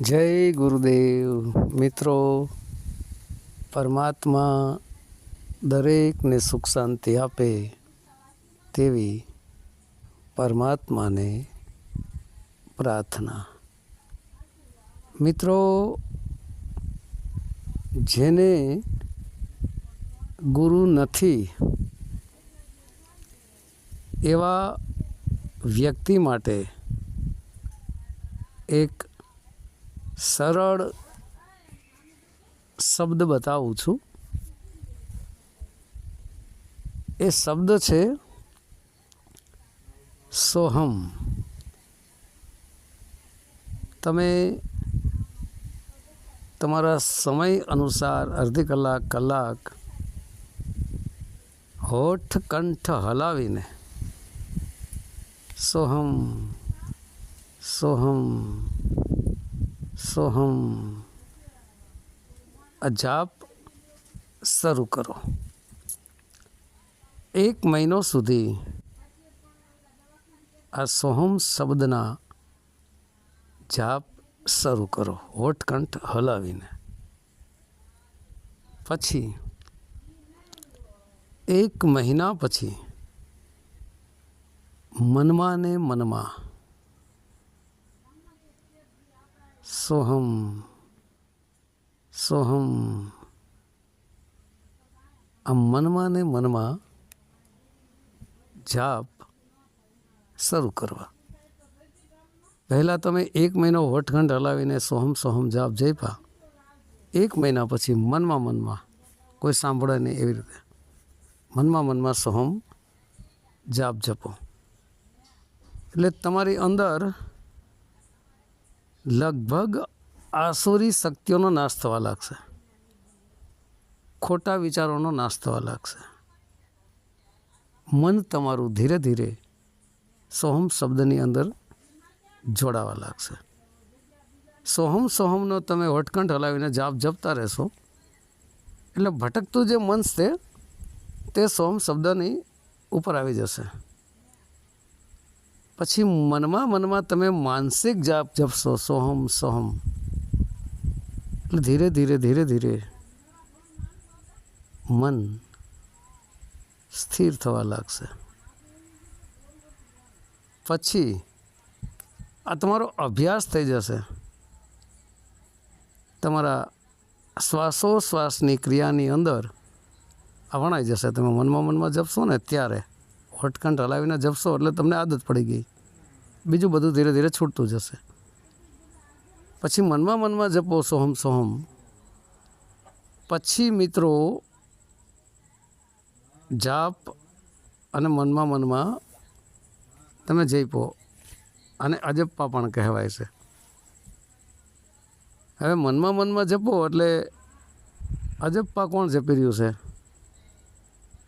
જય ગુરુદેવ. મિત્રો, પરમાત્મા દરેકને સુખ શાંતિ આપે તેવી પરમાત્માને પ્રાર્થના. મિત્રો, જેને ગુરુ નથી, એવા વ્યક્તિ માટે એક સરળ શબ્દ બતાવું છું. એ શબ્દ છે, સોહમ. તમે તમારા સમય અનુસાર અડધી કલાક કલાક, હોઠ, કંઠ હલાવીને સોહમ સોહમ સોહમ જાપ શરૂ કરો. એક મહિનો સુધી આ સોહમ શબ્દના જાપ શરૂ કરો. હોઠકંઠ હલાવીને. પછી એક મહિના પછી મનમાં ને મનમાં સોહમ સોહમ આ મનમાં ને મનમાં જાપ શરૂ કરવા પહેલાં તમે એક મહિનો વટખંડ હલાવીને સોહમ સોહમ જાપ જઈપા એક મહિના પછી મનમાં મનમાં કોઈ સાંભળે નહીં એવી રીતે મનમાં મનમાં સોહમ જાપ જપો એટલે તમારી અંદર લગભગ આસુરી શક્તિઓનો નાશ થવા લાગશે. ખોટા વિચારોનો નાશ થવા લાગશે. મન તમારું ધીરે ધીરે સોહમ શબ્દની અંદર જોડાવા લાગશે. સોહમ સોહમનો તમે વટકંઠ હલાવીને જાપ જપતા રહેશો. એટલે ભટકતું જે મન છે તે સોહમ શબ્દની ઉપર આવી જશે. પછી મનમાં મનમાં તમે માનસિક જાપ જપશો, સોહમ સોહમ. એટલે ધીરે ધીરે ધીરે ધીરે મન સ્થિર થવા લાગશે. પછી આ તમારો અભ્યાસ થઈ જશે. તમારા શ્વાસોશ્વાસની ક્રિયાની અંદર આ જશે. તમે મનમાં મનમાં જપશો ને ત્યારે હોટકંઠ હલાવીને જપશો એટલે તમને આદત પડી ગઈ. બીજું બધું ધીરે ધીરે છૂટતું જશે. પછી મનમાં મનમાં જપો સોહમ સોહમ. પછી મિત્રો જાપ અને મનમાં મનમાં તમે જઈપો અને અજપ્પા પણ કહેવાય છે. હવે મનમાં મનમાં જપો એટલે અજપ્પા કોણ જપી રહ્યું છે?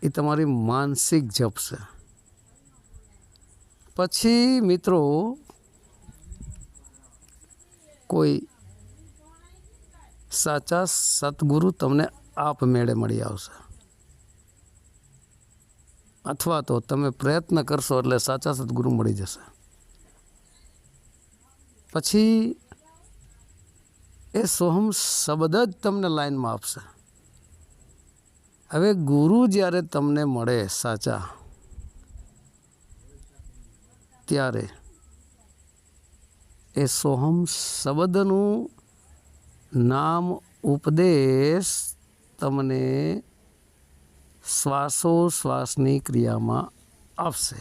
એ તમારી માનસિક જપ છે. પછી મિત્રો, કોઈ સાચા સદગુરુ તમને આપમેળે મળી આવશે. અથવા તો તમે પ્રયત્ન કરશો એટલે સાચા સદગુરુ મળી જશે. પછી એ સોહમ શબ્દ જ તમને લાઈનમાં આપશે. હવે ગુરુ જ્યારે તમને મળે સાચા ત્યારે એ સોહમ શબ્દનું નામ ઉપદેશ તમને શ્વાસોશ્વાસની ક્રિયામાં આપશે.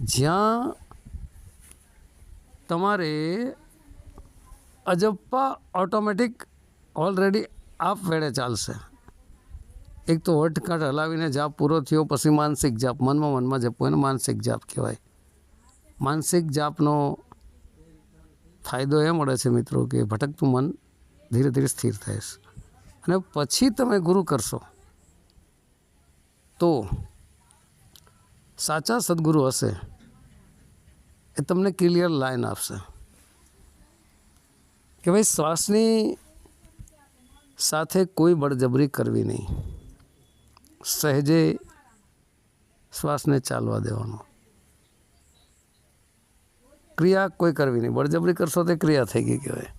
જ્યાં તમારે અજપ્પા ઓટોમેટિક ઓલરેડી આપમેળે ચાલશે. એક તો વટકાટ હલાવીને જાપ પૂરો થયો, પછી માનસિક જાપ. મનમાં મનમાં જપો એને માનસિક જાપ કહેવાય. માનસિક જાપનો ફાયદો એ મળે છે મિત્રો કે ભટકતું મન ધીરે ધીરે સ્થિર થાય છે. અને પછી તમે ગુરુ કરશો, તો સાચા સદગુરુ હશે એ તમને ક્લિયર લાઈન આપશે. કે ભાઈ શ્વાસની સાથે કોઈ બળજબરી કરવી નહીં. સહેજે શ્વાસને ચાલવા દેવાનો. ક્રિયા કોઈ કરવી નહીં. બળજબરી કરશો તે ક્રિયા થઈ ગઈ કહેવાય.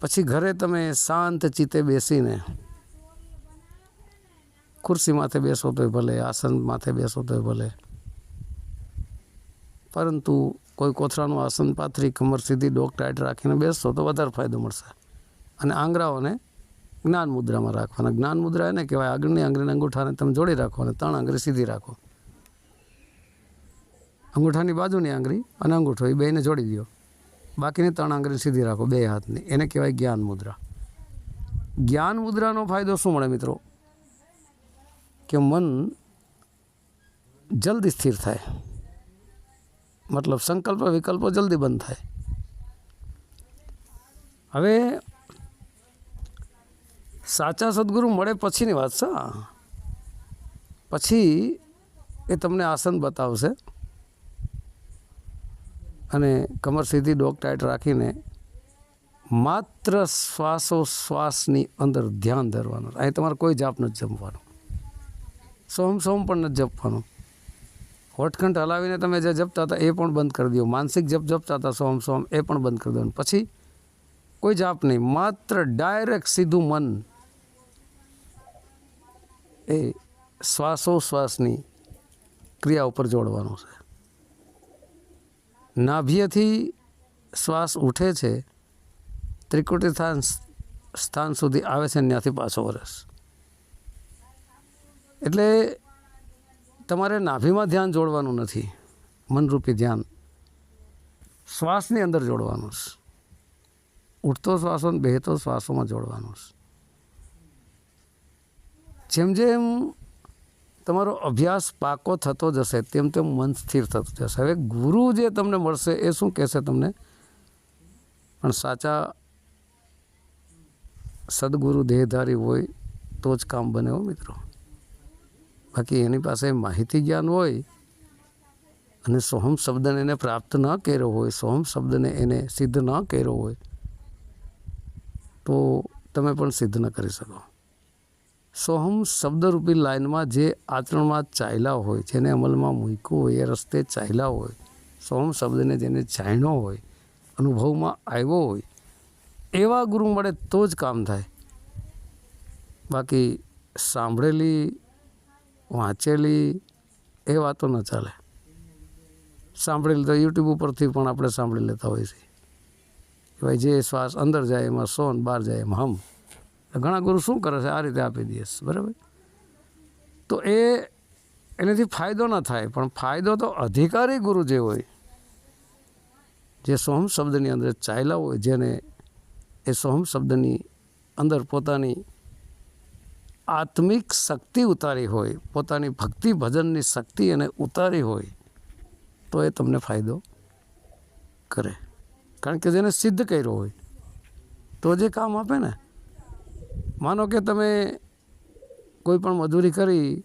પછી ઘરે તમે શાંત ચિત્તે બેસીને ખુરશી માથે બેસો તોય ભલે, આસન માથે બેસો તોય ભલે. પરંતુ કોઈ કોથળાનું આસન, પાથરી, કમર સીધી ડોક ટાઈટ રાખીને બેસશો તો વધારે ફાયદો મળશે. અને આંગળાઓને જ્ઞાન મુદ્રામાં રાખવાના જ્ઞાન મુદ્રા એને કહેવાય. આગળની આંગળીના અંગૂઠાને તમે જોડી રાખો અને ત્રણ આંગળી સીધી રાખો. અંગૂઠાની બાજુની આંગળી અને અંગૂઠો, એ બેને જોડી દો. બાકીની ત્રણ આંગળી સીધી રાખો, બે હાથની. એને કહેવાય જ્ઞાન મુદ્રા. જ્ઞાન મુદ્રાનો ફાયદો શું મળે મિત્રો? કે મન જલ્દી સ્થિર થાય. મતલબ સંકલ્પ વિકલ્પો જલ્દી બંધ થાય. હવે સાચા સદગુરુ મળે પછીની વાત છે પછી એ તમને આસન બતાવશે. અને કમર સીધી ડોક ટાઈટ રાખીને માત્ર શ્વાસોશ્વાસની અંદર ધ્યાન ધરવાનું. અહીં તમારે કોઈ જાપ નથી જમવાનું. સોમ સોમ પણ નથી જપવાનું. હોઠખંડ હલાવીને તમે જે જપતા હતા એ પણ બંધ કરી દો. માનસિક જપ જપતા હતા સોમ સોમ એ પણ બંધ કરી દો. પછી કોઈ જાપ નહીં. માત્ર ડાયરેક્ટ સીધું મન એ શ્વાસોશ્વાસની ક્રિયા ઉપર જોડવાનું છે. નાભ્યથી શ્વાસ ઉઠે છે, ત્રિકુટી સ્થાન સ્થાન સુધી આવે છે, ત્યાંથી પાછો વરસ. એટલે તમારે નાભીમાં ધ્યાન જોડવાનું નથી, મનરૂપી ધ્યાન. શ્વાસની અંદર જોડવાનું છે. ઉઠતો શ્વાસો ને બેહતો શ્વાસોમાં જોડવાનું છે. જેમ જેમ તમારો અભ્યાસ પાકો થતો જશે, તેમ તેમ મન સ્થિર થતું જશે. હવે ગુરુ જે તમને મળશે એ શું કહેશે તમને? પણ સાચા સદગુરુ દેહધારી હોય તો જ કામ બને હો મિત્રો. બાકી એની પાસે માહિતી જ્ઞાન હોય અને સોહમ શબ્દને એને પ્રાપ્ત ન કર્યો હોય સોહમ શબ્દને એને સિદ્ધ ન કર્યો હોય, તો તમે પણ સિદ્ધ ન કરી શકો. સોહમ શબ્દરૂપી લાઇનમાં જે આચરણમાં ચાલ્યા હોય, જેને અમલમાં મૂક્યો હોય, એ રસ્તે ચાલ્યા હોય સોહમ શબ્દને જેને જાણ્યો હોય, અનુભવમાં આવ્યો હોય, એવા ગુરુ મળે તો જ કામ થાય. બાકી સાંભળેલી, વાંચેલી, એ વાતો ન ચાલે. સાંભળેલી તો યુટ્યુબ ઉપરથી પણ આપણે સાંભળી લેતા હોઈએ છીએ. ભાઈ જે શ્વાસ અંદર જાય એમાં સોન, બહાર જાય એમાં હમ. ઘણા ગુરુ શું કરે છે? આ રીતે આપી દે છે, બરાબર? તો એ એનાથી ફાયદો ન થાય, પણ ફાયદો તો અધિકારી ગુરુ જે હોય, જે સોહમ શબ્દની અંદર ચાલ્યા હોય, જેને એ સોહમ શબ્દની અંદર પોતાની આત્મિક શક્તિ ઉતારી હોય, પોતાની ભક્તિ ભજનની શક્તિ એને ઉતારી હોય, તો એ તમને ફાયદો કરે. કારણ કે જેને સિદ્ધ કર્યો હોય, તો જે કામ આપે ને માનો કે તમે કોઈ પણ મજૂરી કરી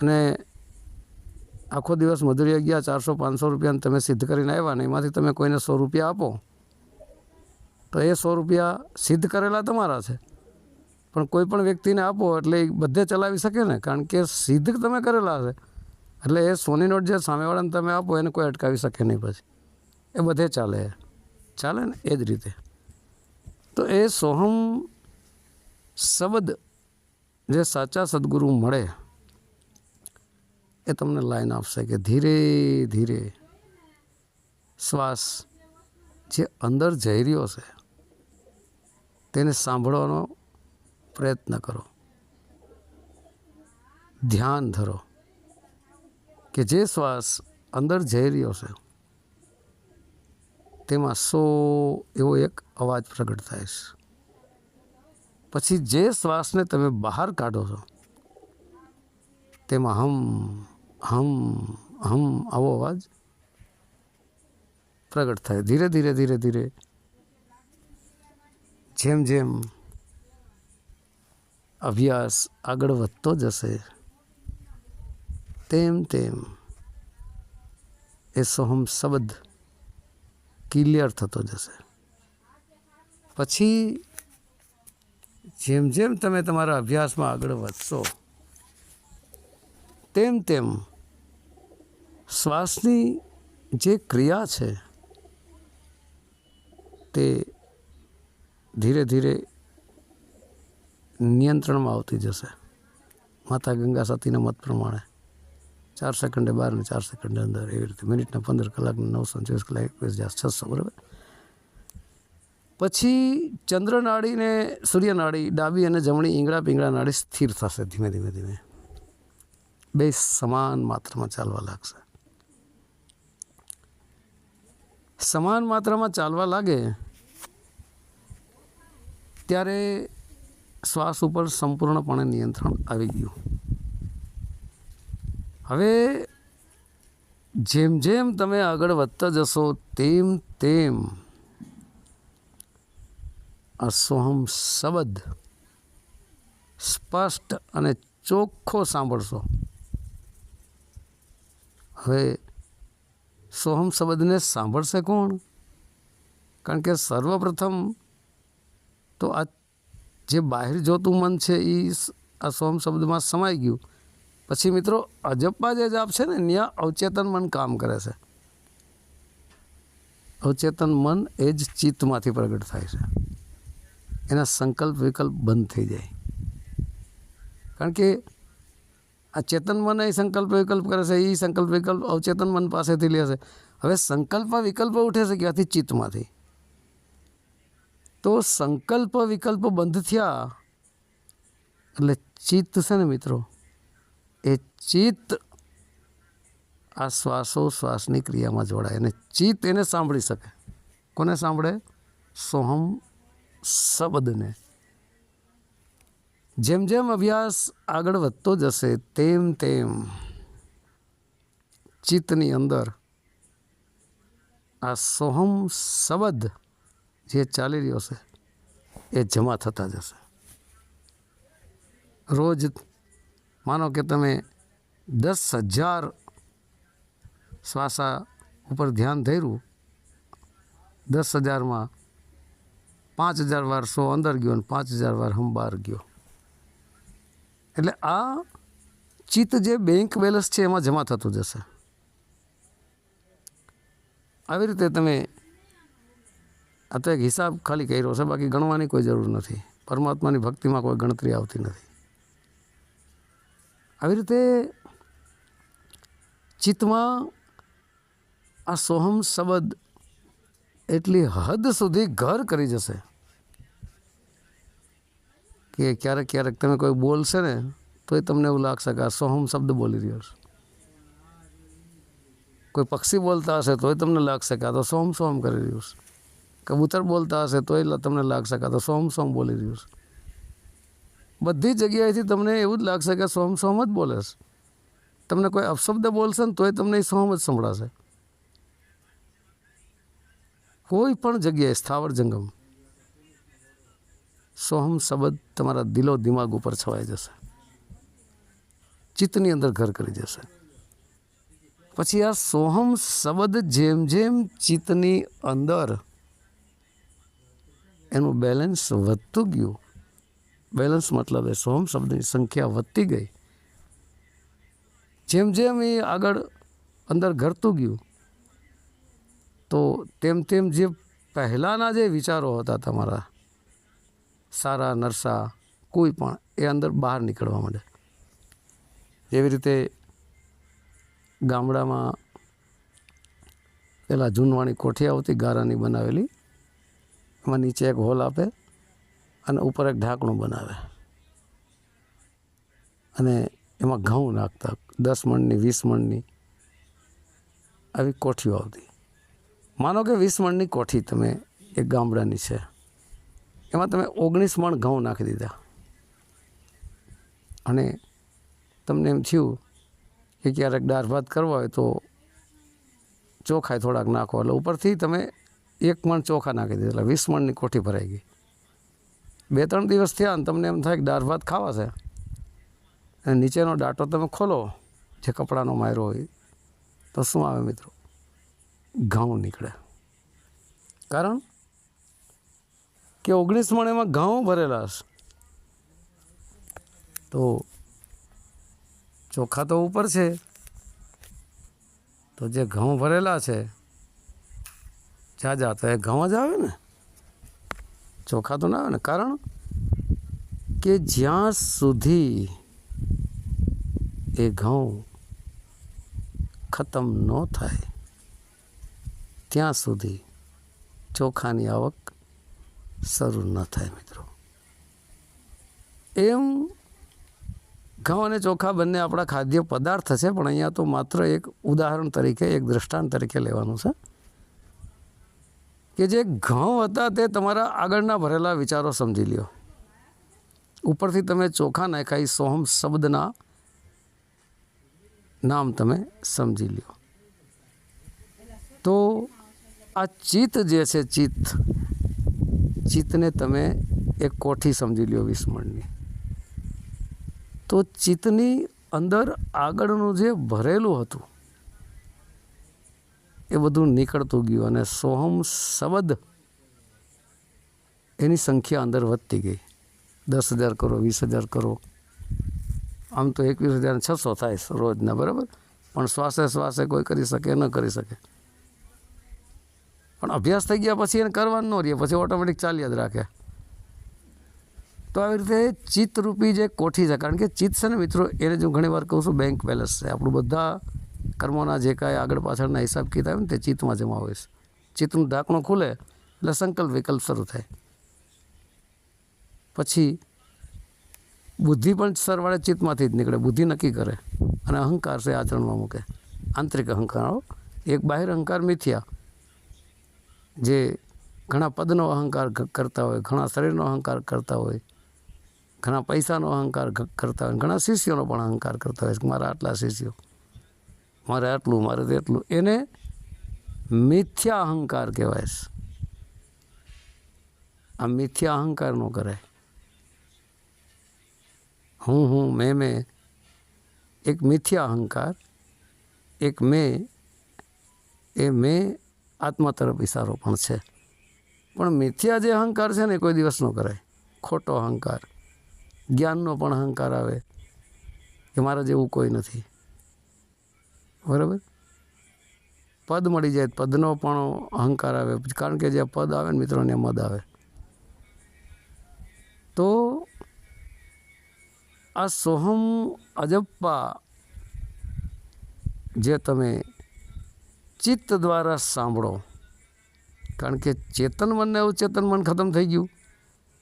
અને આખો દિવસ મજૂરી ગયા ચારસો, પાંચસો રૂપિયાને તમે સિદ્ધ કરીને આવ્યા ને એમાંથી તમે કોઈને સો રૂપિયા આપો, તો એ સો રૂપિયા સિદ્ધ કરેલા તમારા છે. પણ કોઈ પણ વ્યક્તિને આપો એટલે એ બધે ચલાવી શકે ને, કારણ કે સિદ્ધ તમે કરેલા છે. એટલે એ સોની નોટ જે સામેવાળાને તમે આપો એને કોઈ અટકાવી શકે નહીં પછી. એ બધે ચાલે. ચાલે ને? એ જ રીતે. તો એ સોહમ શબ્દ જે સાચા સદગુરુ મળે એ તમને લાઈન આપશે કે ધીરે ધીરે શ્વાસ જે અંદર જઈ રહ્યો છે, તેને સાંભળવાનો પ્રયત્ન કરો. ધ્યાન ધરો કે જે શ્વાસ અંદર જઈ રહ્યો છે, તેમાં સો એવો એક અવાજ પ્રગટ થાય છે. પછી જે શ્વાસને તમે બહાર કાઢો છો, તેમાં હમ હમ હમ આવો અવાજ પ્રગટ થાય. ધીરે ધીરે ધીરે ધીરે. જેમ જેમ અભ્યાસ આગળ વધતો જશે, તેમ તેમ એ સોહમ શબ્દ ક્લિયર થતો જશે. પછી જેમ જેમ તમે તમારા અભ્યાસમાં આગળ વધશો, તેમ તેમ શ્વાસની જે ક્રિયા છે, તે ધીરે ધીરે નિયંત્રણમાં આવતી જશે. માતા ગંગા સતીના મત પ્રમાણે ચાર સેકન્ડે બાર ને ચાર સેકન્ડે અંદર એવી રીતે મિનિટના પંદર કલાકને નવસો ચોવીસ કલાક એકવીસ હજાર છસો, બરાબર? પછી ચંદ્રનાળીને સૂર્યનાળી ડાબી અને જમણી ઈંગળા પીંગળા નાળી સ્થિર થશે ધીમે ધીમે ધીમે. બે સમાન માત્રામાં ચાલવા લાગશે. સમાન માત્રામાં ચાલવા લાગે ત્યારે શ્વાસ ઉપર સંપૂર્ણપણે નિયંત્રણ આવી ગયું. હવે જેમ જેમ તમે આગળ વધતા જશો તેમ તેમ સોહમ શબ્દ સ્પષ્ટ અને ચોખ્ખો સાંભળશો. હવે સોહમ શબ્દને સાંભળશે કોણ? કારણ કે સર્વપ્રથમ તો આ જે બહાર જોતું મન છે એ આ સોહમ શબ્દમાં સમાઈ ગયું. પછી મિત્રો અજપ્પા જે જાપ છે ને ત્યાં અવચેતન મન કામ કરે છે. અવચેતન મન એ જ ચિત્તમાંથી પ્રગટ થાય છે. એના સંકલ્પ વિકલ્પ બંધ થઈ જાય. કારણ કે આ ચેતન મન એ સંકલ્પ વિકલ્પ કરે છે એ સંકલ્પ વિકલ્પ અવચેતન મન પાસેથી લે છે. હવે સંકલ્પ વિકલ્પ ઉઠે છે ક્યાંથી ચિત્તમાંથી. તો સંકલ્પ વિકલ્પ બંધ થયા એટલે ચિત્ત છે ને મિત્રો, એ ચિત્ત આ શ્વાસો શ્વાસની ક્રિયામાં જોડાય અને ચિત્ત એને સાંભળી શકે. કોને સાંભળે? સોહમ શબ્દને. જેમ જેમ અભ્યાસ આગળ વધતો જશે, તેમ તેમ ચિત્તની અંદર આ સોહમ શબ્દ જે ચાલી રહ્યો છે, એ જમા થતા જશે. રોજ માનો કે તમે દસ હજાર શ્વાસા ઉપર ધ્યાન ધર્યું, દસ હજારમાં પાંચ હજાર વાર સો અંદર ગયો અને પાંચ હજાર વાર હમ બહાર ગયો. એટલે આ ચિત્ત જે બેંક બેલેન્સ છે એમાં જમા થતું જશે. આવી રીતે તમે એક હિસાબ ખાલી કર્યો છે, બાકી ગણવાની કોઈ જરૂર નથી. પરમાત્માની ભક્તિમાં કોઈ ગણતરી આવતી નથી. આવી રીતે ચિત્તમાં આ સોહમ શબ્દ એટલી હદ સુધી ઘર કરી જશે. કે ક્યારેક ક્યારેક તમે કોઈ બોલશે ને તો એ તમને એવું લાગશે કે આ સોહમ શબ્દ બોલી રહ્યો છે. કોઈ પક્ષી બોલતા હશે, તોય તમને લાગશે કે આ તો સોમ સોમ કરી રહ્યું છે. કબૂતર બોલતા હશે, તોય તમને લાગશે કે આ તો સોમ સોમ બોલી રહ્યું છે. બધી જગ્યાએથી તમને એવું જ લાગશે કે સોમ સોમ જ બોલે છે. તમને કોઈ અપશબ્દ બોલશે ને, તોય તમને એ સોમ જ સંભળાશે. કોઈ પણ જગ્યાએ સ્થાવર જંગમ સોહમ શબ્દ તમારા દિલો દિમાગ ઉપર છવાઈ જશે. ચિત્તની અંદર ઘર કરી જશે પછી આ સોહમ શબ્દ જેમ જેમ ચિત્તની અંદર એનું બેલેન્સ વધતું ગયું. બેલેન્સ મતલબ એ સોહમ શબ્દની સંખ્યા વધતી ગઈ. જેમ જેમ એ આગળ અંદર ઘરતું ગયું તો તેમ તેમ જે પહેલાંના જે વિચારો હતા તમારા, સારા, નરસા, કોઈ પણ, એ અંદર બહાર નીકળવા માંડે. જેવી રીતે ગામડામાં પેલા જૂનવાણી કોઠી આવતી ગારાની બનાવેલી, એમાં નીચે એક હોલ આપે અને ઉપર એક ઢાંકણું બનાવે. અને એમાં ઘઉં નાખતા, દસ મણની, વીસ મણની, આવી કોઠીઓ આવતી. માનો કે વીસ મણની કોઠી તમે એક ગામડાની છે. એમાં તમે ઓગણીસ મણ ઘઉં નાખી દીધા. અને તમને એમ થયું કે ક્યારેક દાળ ભાત કરવા હોય તો ચોખાય થોડાક નાખો. એટલે ઉપરથી તમે એક મણ ચોખા નાખી દીધા. એટલે વીસ મણની કોઠી ભરાઈ ગઈ. બે ત્રણ દિવસ થયા ને તમને એમ થાય કે દાળ ભાત ખાવા છે. અને નીચેનો ડાટો તમે ખોલો, જે કપડાનો માયરો હોય. તો શું આવે મિત્રો? ઘઉં નીકળે. કારણ કે ઓગણીસ મણ એમાં ઘઉં ભરેલા હશે. તો ચોખા તો ઉપર છે. તો જે ઘઉં ભરેલા છે, જાજા તો એ ઘઉં જ આવે ને. ચોખા તો ના આવે ને. કારણ કે જ્યાં સુધી એ ઘઉં ખતમ ન થાય ત્યાં સુધી ચોખાની આવક શરૂ ન થાય મિત્રો. એમ ઘઉં અને ચોખા બંને આપણા ખાદ્ય પદાર્થ છે, પણ અહીંયા તો માત્ર એક ઉદાહરણ તરીકે, એક દ્રષ્ટાંત તરીકે લેવાનું છે કે જે ઘઉં હતા તે તમારા આગળના ભરેલા વિચારો સમજી લ્યો. ઉપરથી તમે ચોખા નાખ્યા સોહમ શબ્દના નામ તમે સમજી લ્યો. તો આ ચિત્ત જે છે, ચિત્ત, ચિત્તને તમે એક કોઠી સમજી લ્યો વિસ્મરણની. તો ચિત્તની અંદર આગળનું જે ભરેલું હતું, એ બધું નીકળતું ગયું અને સોહમ શબ્દ એની સંખ્યા અંદર વધતી ગઈ. દસ હજાર કરો, વીસ હજાર કરો. આમ તો એકવીસ હજાર છસો થાય રોજના, બરાબર? પણ શ્વાસે શ્વાસે કોઈ કરી શકે, ન કરી શકે. પણ અભ્યાસ થઈ ગયા પછી એને કરવાનું ન રહે, પછી ઓટોમેટિક ચાલ્યા જ રાખે. તો આવી રીતે ચિત્તરૂપી જે કોઠી છે, કારણ કે ચિત્ત છે ને મિત્રો, એને હું ઘણી વાર કહું છું બેંક બેલેન્સ છે. આપણું બધા કર્મોના જે કાંઈ આગળ પાછળના હિસાબ કિતાબ ને તે ચિત્તમાં જમા હોય છે. ચિત્તનું ઢાંકણું ખુલે એટલે સંકલ્પ વિકલ્પ શરૂ થાય. પછી બુદ્ધિ પણ સરવાળે ચિત્તમાંથી જ નીકળે, બુદ્ધિ નક્કી કરે અને અહંકાર છે આચરણમાં મૂકે. આંતરિક અહંકાર એક બાહિર અહંકાર મિથ્યા જે ઘણા પદનો અહંકાર કરતા હોય, ઘણા શરીરનો અહંકાર કરતા હોય, ઘણા પૈસાનો અહંકાર કરતા હોય, ઘણા શિષ્યોનો પણ અહંકાર કરતા હોય મારા આટલા શિષ્યો, મારે આટલું, મારે તેટલું એને મિથ્યા અહંકાર કહેવાય છે. આ મિથ્યા અહંકાર ન કરાય. હું હું, મેં મેં એક મિથ્યા અહંકાર, એક મેં, એ મેં આત્મા તરફ ઇશારો પણ છે. પણ મિથ્યા જે અહંકાર છે ને કોઈ દિવસ ન કરાય. ખોટો અહંકાર. જ્ઞાનનો પણ અહંકાર આવે. કે મારા જેવું કોઈ નથી. બરાબર? પદ મળી જાય, પદનો પણ અહંકાર આવે. કારણ કે જે પદ આવે ને મિત્રોને મદ આવે. તો આ સોહમ અજપ્પા જે તમે ચિત્ત દ્વારા સાંભળો. કારણ કે ચેતન મનને અવચેતન મન ખતમ થઈ ગયું.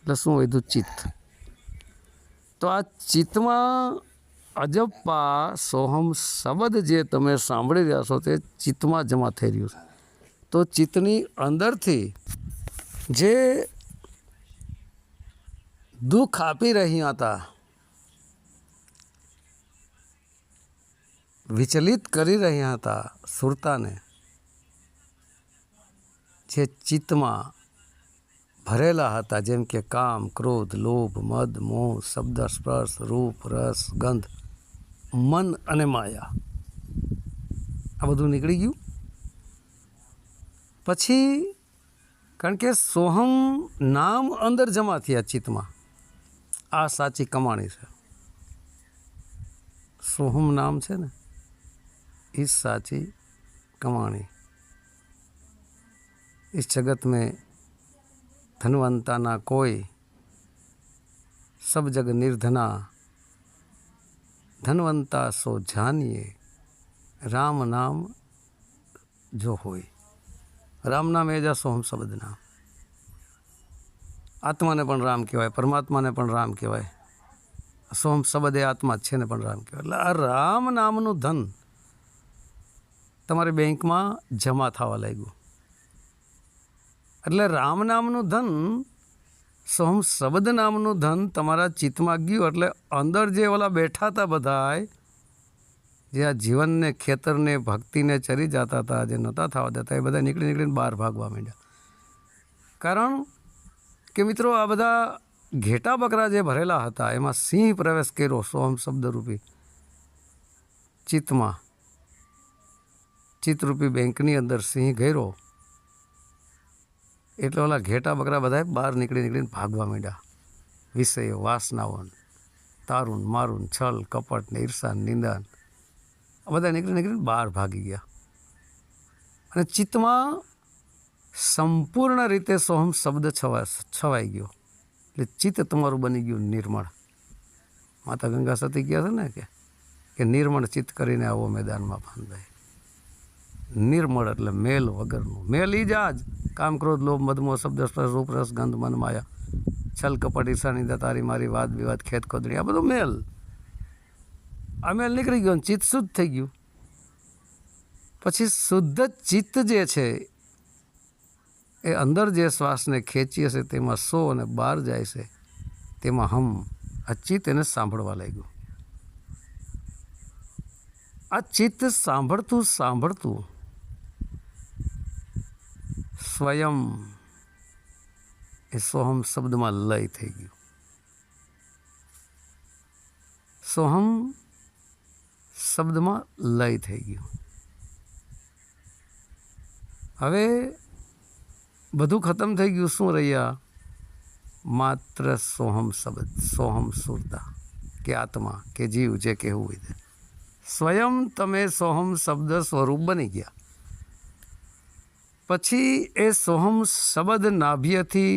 એટલે શું વધ્યું ચિત્ત. તો આ ચિત્તમાં અજપ્પા સોહમ શબ્દ જે તમે સાંભળી રહ્યા છો તે ચિત્તમાં જમા થઈ રહ્યું છે. તો ચિત્તની અંદરથી જે દુઃખ આપી રહ્યા હતા, વિચલિત કરી રહ્યા હતા સુરતાને જે ચિત્તમાં ભરેલા હતા, જેમ કે કામ, ક્રોધ, લોભ, મદ, મોહ, શબ્દ, સ્પર્શ, રૂપ, રસ, ગંધ, મન અને માયા. આ બધું નીકળી ગયું. પછી કારણ કે સોહમ નામ અંદર જમા થયા ચિત્તમાં. આ સાચી કમાણી છે. સોહમ નામ છે ને, એ સાચી કમાણી. इस जगत में धनवंता ना कोई सब जग निर्धना धनवंता सो जानिए राम नाम जो હોય રામ નામ એ જ આ સોહમ શબ્દ નામ આત્માને પણ રામ કહેવાય પરમાત્માને પણ રામ કહેવાય સોહમ શબ્દ એ આત્મા જ છે ને પણ રામ કહેવાય એટલે આ રામ નામનું ધન તમારી બેંકમાં જમા થવા લાગ્યું એટલે રામ નામનું ધન સોહમ શબ્દ નામનું ધન તમારા ચિત્તમાં ગયું એટલે અંદર જે ઓલા બેઠા હતા બધાય, જે આ જીવનને, ખેતરને, ભક્તિને ચરી જતા હતા, જે નહોતા થવા દેતા, એ બધા નીકળી નીકળીને બહાર ભાગવા માંડ્યા. કારણ કે મિત્રો આ બધા ઘેટા બકરા જે ભરેલા હતા, એમાં સિંહ પ્રવેશ કર્યો સોહમ શબ્દરૂપી ચિત્તમાં. ચિત્તરૂપી બેંકની અંદર સિંહ ગયરો. એટલે ઓલા ઘેટા બકરા બધા બહાર નીકળી નીકળીને ભાગવા માંડ્યા. વિષયો, વાસનાઓ, તારૂન, મારૂન, છલ, કપટ ને ઈર્ષાન નિંદાન બધા નીકળી નીકળીને બહાર ભાગી ગયા. અને ચિત્તમાં સંપૂર્ણ રીતે સોહમ શબ્દ છવા છવાઈ ગયો. એટલે ચિત્ત તમારું બની ગયું નિર્મળ. માતા ગંગા સતી ગયા છે ને કે નિર્મળ ચિત્ત કરીને આવો મેદાનમાં બાંધાય. નિર્મળ એટલે મેલ વગરનું. મેલ ઈ જ કામ ક્રોધ, લોભ મધમો શબ્દ, સ્પર્શ, રૂપ ગંધ, મન, માયા. છલ, કપટ દા તારી, મારી, વાદ, વિવાદ ખેત ખોદણી, આ બધું મેલ. આ મેલ નીકળી ગયો ચિત્ત શુદ્ધ થઈ ગયું. પછી શુદ્ધ ચિત્ત જે છે, એ અંદર જે શ્વાસને ખેંચીએ છે તેમાં સો અને બહાર જાય છે, તેમાં હમ, આ ચિત્ત એને સાંભળવા લાગ્યું. આ ચિત્ત સાંભળતું સાંભળતું સ્વયં એ સોહમ શબ્દમાં લય થઈ ગયું સોહમ શબ્દમાં લય થઈ ગયું હવે બધું ખતમ થઈ ગયું શું રહ્યા માત્ર સોહમ શબ્દ સોહમ સુરતા કે આત્મા કે જીવ જે કહેવું હોય તે સ્વયં તમે સોહમ શબ્દ સ્વરૂપ બની ગયા પછી એ સોહમ શબદ નાભ્યથી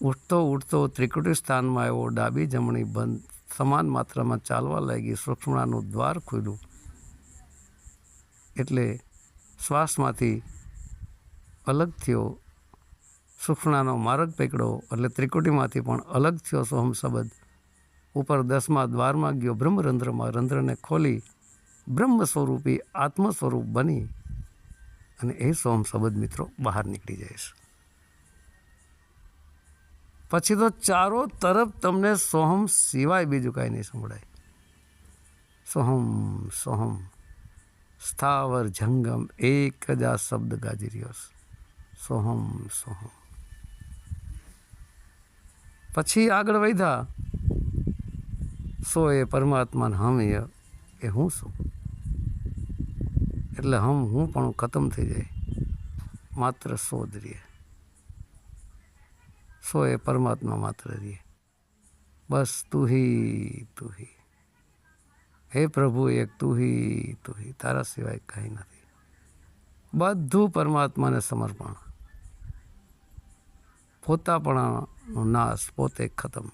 ઉઠતો ઉઠતો ત્રિકુટી સ્થાનમાં આવ્યો ડાબી જમણી બંધ સમાન માત્રામાં ચાલવા લાગી સૂક્ષ્મણાનું દ્વાર ખુલ્યું. એટલે શ્વાસમાંથી અલગ થયો સૂક્ષ્મણાનો માર્ગ પકડ્યો એટલે ત્રિકુટીમાંથી પણ અલગ થયો સોહમ શબદ. ઉપર દસમા દ્વારમાં ગયો બ્રહ્મરંધ્રમાં રંધ્રને ખોલી બ્રહ્મ સ્વરૂપી આત્મ સ્વરૂપ બની. અને એ સોહમ શબ્દ મિત્રો બહાર નીકળી જાય પછી તો ચારો તરફ તમને સોહમ સિવાય બીજું કાંઈ નહીં સંભળાય. સોહમ સોહમ, સ્થાવર, જંગમ, એક જ આ શબ્દ ગાજી રહ્યો સોહમ સોહમ. પછી આગળ વધ્યા, સો એ પરમાત્માને હમ એ હું છું? એટલે હમ, હું પણ ખતમ થઈ જાય. માત્ર સો જ રહીએ સો એ પરમાત્મા માત્ર રહીએ બસ તું હી તું હી પ્રભુ, એક તું હી તું હી. તારા સિવાય કાંઈ નથી. બધું પરમાત્માને સમર્પણ. પોતાપણાનો નાશ પોતે ખતમ.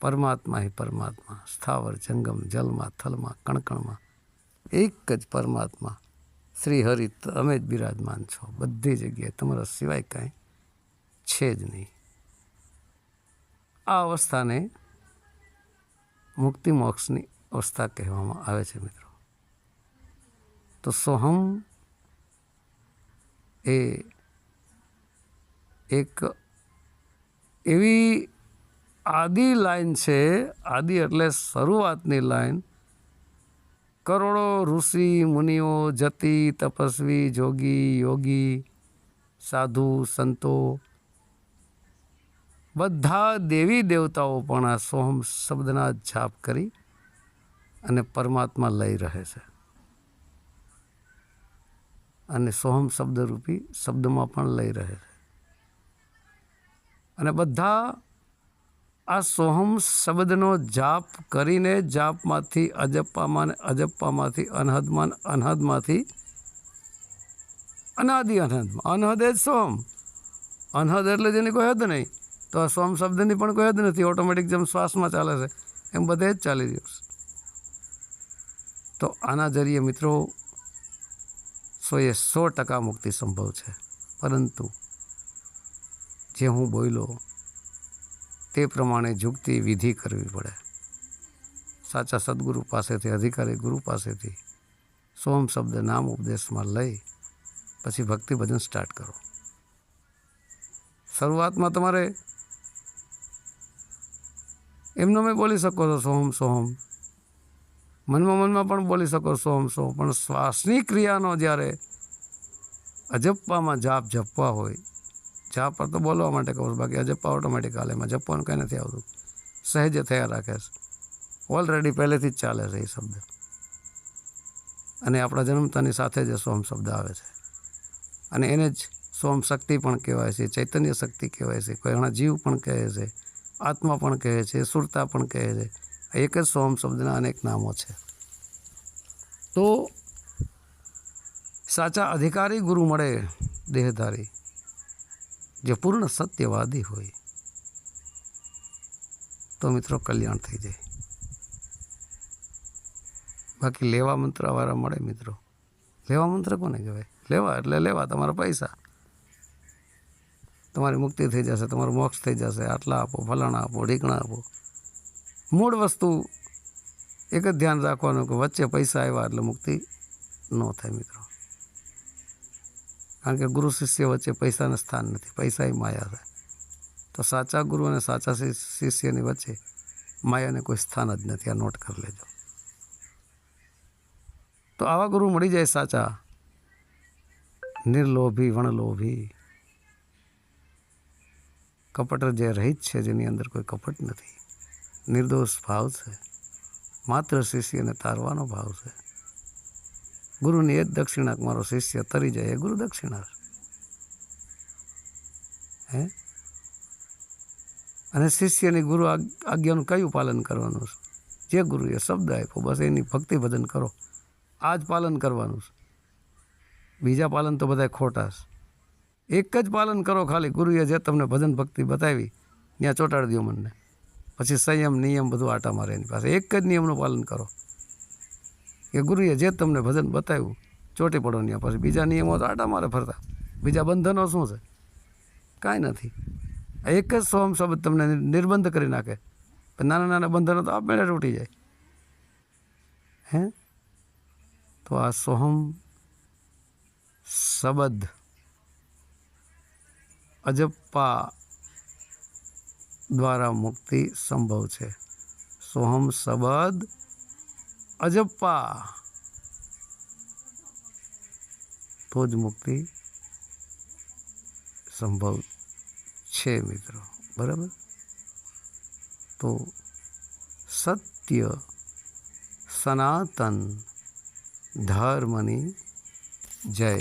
પરમાત્મા હિ પરમાત્મા. સ્થાવર જંગમ જલમાં થલમાં કણકણમાં એક જ પરમાત્મા, શ્રી હરિ તમે જ બિરાજમાન છો, બધી જગ્યાએ તમારા સિવાય કાંઈ છે જ નહીં. આ અવસ્થાને મુક્તિ મોક્ષની અવસ્થા કહેવામાં આવે છે મિત્રો. તો સોહમ એ એક એવી આદિ લાઈન છે, આદિ એટલે શરૂઆતની લાઈન કરોડો ઋષિ, મુનિઓ, જતી, તપસ્વી, જોગી, યોગી, સાધુ, સંતો, બધા દેવી દેવતાઓ પણ આ સોહમ શબ્દના છાપ કરી અને પરમાત્મા લઈ રહે છે. અને સોહમ શબ્દરૂપી શબ્દમાં પણ લઈ રહે છે. અને બધા આ સોહમ શબ્દનો જાપ કરીને જાપમાંથી અજપ્પામાં ને અજપ્પામાંથી અનહદમાં અનહદમાંથી અનાદિ અનહદમાં. અનહદ એ જ સોહમ. અનહદ એટલે જેની કોઈ હદ નહીં. તો આ સોમ શબ્દની પણ કોઈ હદ નથી. ઓટોમેટિક જેમ શ્વાસમાં ચાલે છે, એમ બધે જ ચાલી રહ્યું છે. તો આના જરીએ મિત્રો સોએ સો ટકા મુક્તિ સંભવ છે. પરંતુ જે હું બોલ્યો તે પ્રમાણે જુગતી વિધિ કરવી પડે. સાચા સદગુરુ પાસેથી, અધિકારી ગુરુ પાસેથી સોમ શબ્દ, નામ ઉપદેશમાં લઈ પછી ભક્તિ ભજન સ્ટાર્ટ કરો. શરૂઆતમાં તમારે એમનો મેં બોલી શકો છો, સોમ સોમ. મનમાં મનમાં પણ બોલી શકો, સોમ સોમ. પણ શ્વાસની ક્રિયાનો જ્યારે અજપ્પામાં જાપ જપવા હોય જાપ પર તો બોલવા માટે કહું છું, બાકી અજપ્પા ઓટોમેટિક હાલે, એમાં જપવાનું કંઈ નથી આવતું. સહેજે થયા રાખે છે. ઓલરેડી પહેલેથી જ ચાલે છે એ શબ્દ. અને આપણા જન્મતાની સાથે જ સોમ શબ્દ આવે છે. અને એને જ સોમ શક્તિ પણ કહેવાય છે, ચૈતન્ય શક્તિ કહેવાય છે, કોઈ જીવ પણ કહે છે, આત્મા પણ કહે છે, સુરતા પણ કહે છે. એક જ સોમ શબ્દના અનેક નામો છે. તો સાચા અધિકારી ગુરુ મળે દેહધારી. જે પૂર્ણ સત્યવાદી હોય, તો મિત્રો કલ્યાણ થઈ જાય. બાકી લેવા મંત્રવાળા મળે મિત્રો. લેવા મંત્ર કોને કહેવાય? લેવા, એટલે લેવા, તમારા પૈસા. તમારી મુક્તિ થઈ જશે, તમારું મોક્ષ થઈ જશે. આટલા આપો, ફલાણા આપો, ઢીકણા આપો. મૂળ વસ્તુ એક જ ધ્યાન રાખવાનું કે વચ્ચે પૈસા આવ્યા એટલે મુક્તિ ન થાય મિત્રો. કારણ કે ગુરુ શિષ્ય વચ્ચે પૈસાનું સ્થાન નથી પૈસા એ માયા છે. તો સાચા ગુરુ અને સાચા શિષ્યની વચ્ચે માયાને કોઈ સ્થાન જ નથી, આ નોટ કરી લેજો. તો આવા ગુરુ મળી જાય સાચા. નિર્લોભી, વણલોભી. કપટ જે રહિત છે, જેની અંદર કોઈ કપટ નથી. નિર્દોષ ભાવ છે. માત્ર શિષ્યને તારવાનો ભાવ છે. ગુરુની એ જ દક્ષિણા મારો શિષ્ય તરી જાય, એ ગુરુ દક્ષિણા હે? અને શિષ્યની ગુરુ આજ્ઞાનું કયું પાલન કરવાનું છે? જે ગુરુએ શબ્દ આપ્યો, બસ એની ભક્તિ ભજન કરો. આ જ પાલન કરવાનું છે. બીજા પાલન તો બધા ખોટા છે. એક જ પાલન કરો ખાલી, ગુરુએ જે તમને ભજન ભક્તિ બતાવી, ત્યાં ચોંટાડી દો મનને. પછી સંયમ, નિયમ બધું આટા મારે એની પાસે. એક જ નિયમનું પાલન કરો. કે ગુરુએ જે તમને ભજન બતાવ્યું, ચોટી પડો ત્યાં પછી. બીજા નિયમો તો આટા મારે ફરતા. બીજા બંધનો શું છે? કાંઈ નથી. એક જ સોહમ શબ્દ તમને નિર્બંધ કરી નાખે. નાના નાના બંધનો તો આપમેળે તૂટી જાય. હે? તો આ સોહમ શબ્દ અજપ્પા દ્વારા મુક્તિ સંભવ છે. સોહમ શબ્દ અજપ્પા તો જ મુક્તિ સંભવ છે મિત્રો બરાબર તો સત્ય સનાતન ધર્મની જય